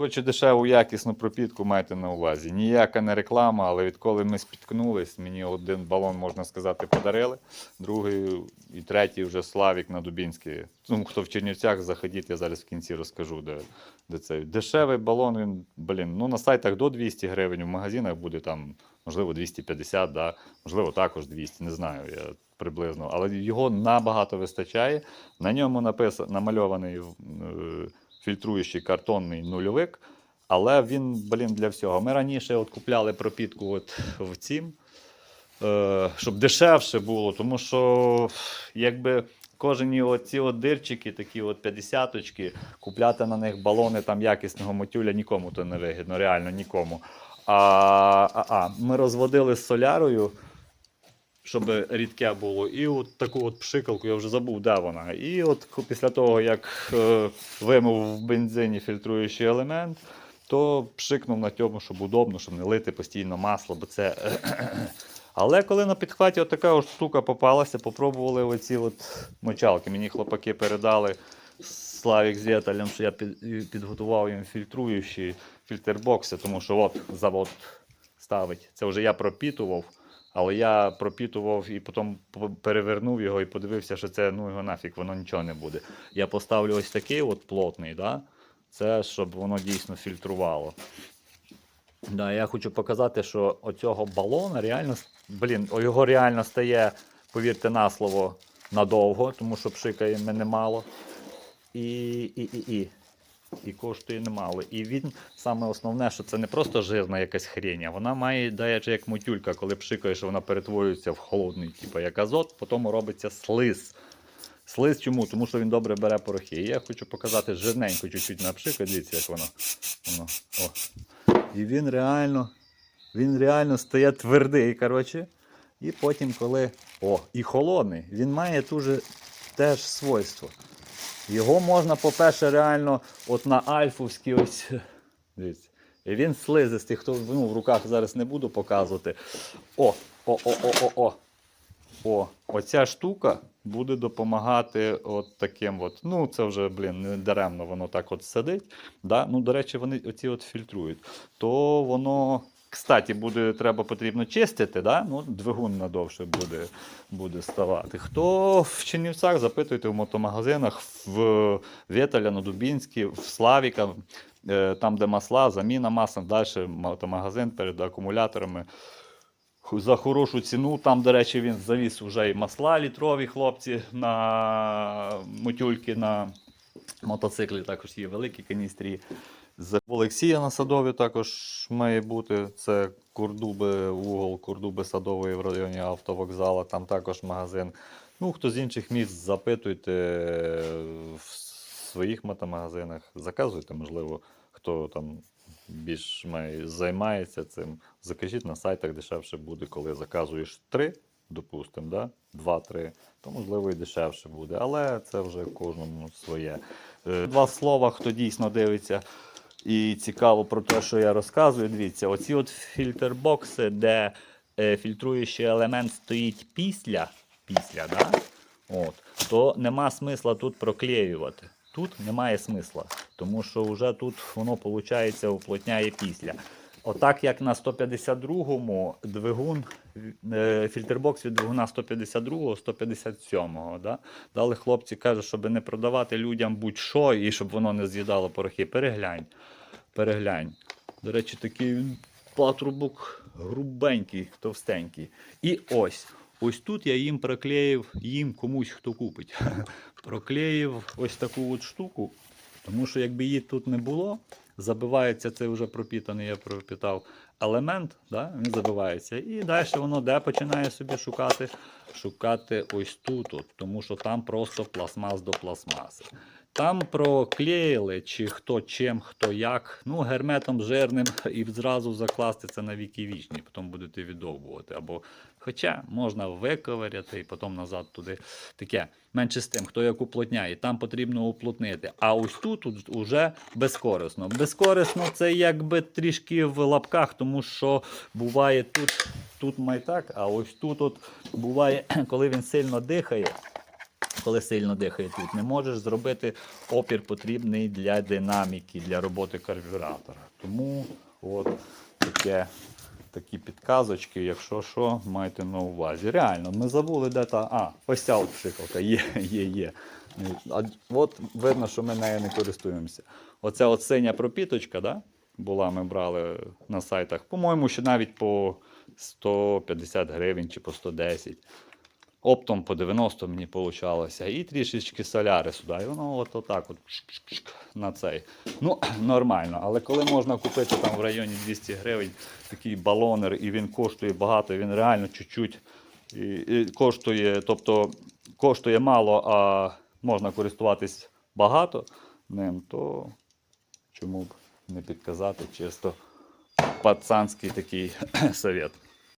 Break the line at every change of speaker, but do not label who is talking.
хоче дешеву якісну пропітку, майте на увазі. Ніяка не реклама, але відколи ми спіткнулись, мені один балон, можна сказати, подарили. Другий і третій вже Славік на Дубінській. Ну, хто в Чернівцях, заходіть, я зараз в кінці розкажу, де, де це. Дешевий балон, він, блін, ну на сайтах до 200 гривень, в магазинах буде там, можливо, 250, да, можливо, також 200, не знаю. Я приблизно, але його набагато вистачає. На ньому написано намальований е, фільтруючий картонний нульовик, але він, блін, для всього. Ми раніше от купляли пропітку от в цім, е, щоб дешевше було, тому що якби. Кожені оці от дирчики, такі от 50-очки, купляти на них балони там якісного мотюля нікому то не вигідно, реально нікому. А, а, а ми розводили з солярою, щоб рідке було. І от таку от пшикалку, я вже забув, де вона. І от після того, як е, вимив в бензині фільтруючий елемент, то пшикнув на цьому, щоб удобно, щоб не лити постійно масло, бо це. Але коли на підхваті от така от штука попалася, попробували оці от мочалки. Мені хлопаки передали Славік з Вєталем, що я під, підготував їм фільтруючі фільтрбокси, тому що от завод ставить. Це вже я пропітував. Але я пропітував і потім перевернув його і подивився, що це ну його нафіг, воно нічого не буде. Я поставлю ось такий от плотний, да? це щоб воно дійсно фільтрувало. Да, я хочу показати, що оцього балона реально, блін, його реально стає, повірте на слово, надовго, тому що пшикає мене мало. І, і, і, і. І коштує немало. І він саме основне, що це не просто жирна якась хрень, а вона має даючи як мотюлька, коли пшикаєш, вона перетворюється в холодний, типу як азот, потім робиться слиз. Слиз чому? Тому що він добре бере порохи. І я хочу показати жирненько чуть-чуть напшикати, дивіться, як воно. воно. О. І він реально, він реально стає твердий, коротше. І потім, коли. О, і холодний, він має дуже теж свойство. Його можна, по-перше, реально от на альфовській ось. Дивіться. І він слизистий, хто ну, в руках зараз не буду показувати. О, о, о, о, о, о. О, оця штука буде допомагати от таким от. Ну, це вже, блін, не даремно воно так от сидить. Да? Ну, до речі, вони оці от фільтрують. То воно, кстати, буде, треба потрібно чистити, да? ну, двигун надовше буде, буде ставати. Хто в Чернівцях, запитуйте в мотомагазинах, в Вєталя на Дубінській, в Славіка, е, там, де масла, заміна масла, далі мотомагазин перед акумуляторами за хорошу ціну. Там, до речі, він завіз вже і масла літрові хлопці на мотюльки на мотоциклі. Також є великі каністрі. З Олексія на садові також має бути. Це Курдуби, угол Курдуби Садової в районі автовокзала. Там також магазин. Ну, хто з інших міст, запитуйте в своїх мотомагазинах. Заказуйте, можливо, хто там більш має- займається цим. Закажіть на сайтах дешевше буде, коли заказуєш три, допустимо, да? два-три, то можливо і дешевше буде. Але це вже кожному своє. Е, Два слова, хто дійсно дивиться. І цікаво про те, що я розказую. Дивіться, оці от фільтрбокси, де е, фільтруючий елемент стоїть після, після да? от, то нема смисла тут проклеювати. Тут немає смисла, тому що вже тут воно виходить, уплотняє після. Отак, як на 152-му двигун, е, фільтрбокс від двигуна 152-го, 157-го. Да? Дали хлопці кажуть, щоб не продавати людям будь-що і щоб воно не з'їдало порохи. Переглянь. Переглянь. До речі, такий він патрубок грубенький, товстенький. І ось. Ось тут я їм проклеїв, їм комусь хто купить. Проклеїв ось таку от штуку. Тому що якби її тут не було, забивається цей вже пропітаний, я пропітав елемент, да? він забивається. І далі воно де починає собі шукати? Шукати ось тут, от, тому що там просто пластмас до пластмаси. Там проклеїли, чи хто чим, хто як. Ну, герметом жирним і зразу закласти це на віки вічні, потім будете відовбувати. Або, хоча можна виковиряти і потім назад туди. Таке. Менше з тим, хто як уплотняє, там потрібно уплотнити. А ось тут уже безкорисно. Безкорисно це якби трішки в лапках, тому що буває тут, тут май а ось тут от буває, коли він сильно дихає. Коли сильно дихає тут. Не можеш зробити опір потрібний для динаміки, для роботи карбюратора. Тому от таке, такі підказочки, якщо що, майте на увазі. Реально, ми забули, де та. А, ось ця от пшикалка, є, є, є. А от видно, що ми нею не користуємося. Оця от синя пропіточка, да? була, ми брали на сайтах, по-моєму, ще навіть по 150 гривень чи по 110. Оптом по 90 мені получалося. І трішечки соляри сюди. І воно от отак от на цей. Ну, нормально. Але коли можна купити там в районі 200 гривень такий балонер, і він коштує багато, він реально чуть-чуть і, і коштує, тобто коштує мало, а можна користуватись багато ним, то чому б не підказати чисто пацанський такий совет.